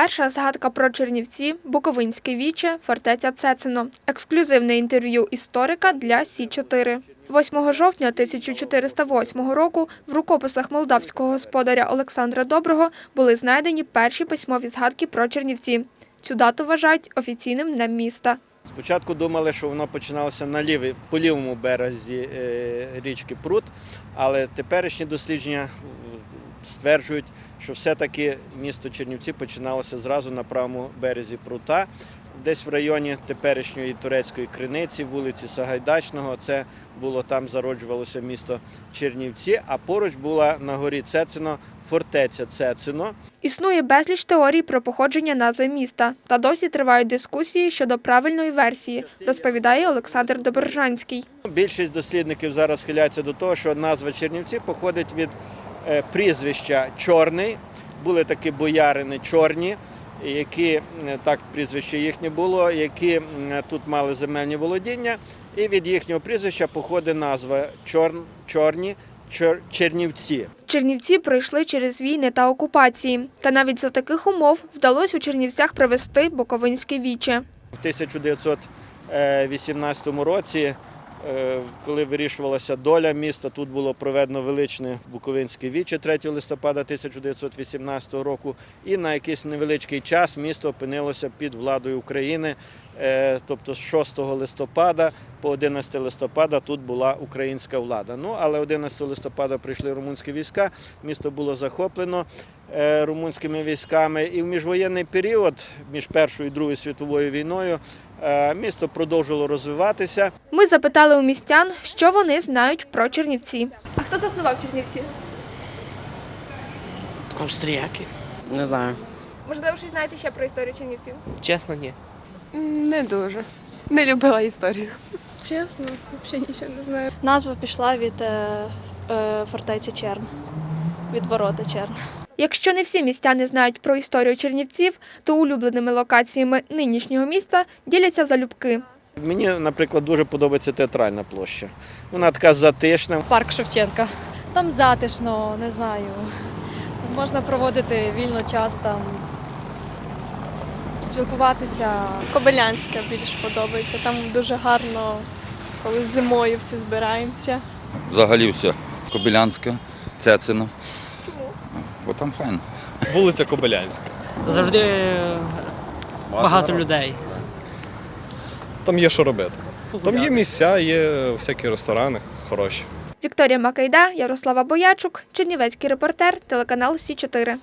Перша згадка про Чернівці, Буковинське віче, фортеця Цецино. Ексклюзивне інтерв'ю історика для Сі 4 8 жовтня 1408 року в рукописах молдавського господаря Олександра Доброго були знайдені перші письмові згадки про Чернівці. Цю дату вважають офіційним днем міста. Спочатку думали, що воно починалося на лівій, по лівому березі е, річки Прут, але теперішні дослідження стверджують, що все-таки місто Чернівці починалося зразу на правому березі Прута, десь в районі теперішньої турецької криниці, вулиці Сагайдачного. Це було там зароджувалося місто Чернівці, а поруч була на горі Цецино фортеця Цецино. Існує безліч теорій про походження назви міста, та досі тривають дискусії щодо правильної версії, розповідає Олександр Доброжанський. Більшість дослідників зараз схиляються до того, що назва Чернівці походить від е, прізвища Чорний. Були такі боярини чорні, які е, так прізвище їхнє було, які тут мали земельні володіння. І від їхнього прізвища походить назва Чорн, Чорні Чор, Чернівці. Чернівці пройшли через війни та окупації. Та навіть за таких умов вдалося у Чернівцях провести Буковинське віче. В 1918 році, е, коли вирішувалася доля міста, тут було проведено величне Буковинське віче 3 листопада 1918 року. І на якийсь невеличкий час місто опинилося під владою України. Е, Тобто з 6 листопада по 11 листопада тут була українська влада. Ну але 11 листопада прийшли румунські війська, місто було захоплено е, румунськими військами. І в міжвоєнний період, між Першою і Другою світовою війною, е, місто продовжило розвиватися. Ми запитали у містян, що вони знають про Чернівці. А хто заснував Чернівці? Австріяки. Не знаю. Можливо, щось знаєте ще про історію Чернівців? Чесно, ні. Не дуже. Не любила історію. Чесно, взагалі нічого не знаю. Назва пішла від е, е, фортеці Черн, від ворота Черн. Якщо не всі містяни знають про історію Чернівців, то улюбленими локаціями нинішнього міста діляться залюбки. Мені, наприклад, дуже подобається театральна площа. Вона така затишна. Парк Шевченка. Там затишно, не знаю. Можна проводити вільно час там, спілкуватися. Кобилянська більш подобається. Там дуже гарно, коли зимою всі збираємося. Взагалі все. Кобилянська, Цецино. Чому? Бо там файно. Вулиця Кобилянська. Завжди багато людей. Там є що робити. Там є місця, є всякі ресторани хороші. Вікторія Макайда, Ярослава Боячук, Чернівецький репортер, телеканал Сі 4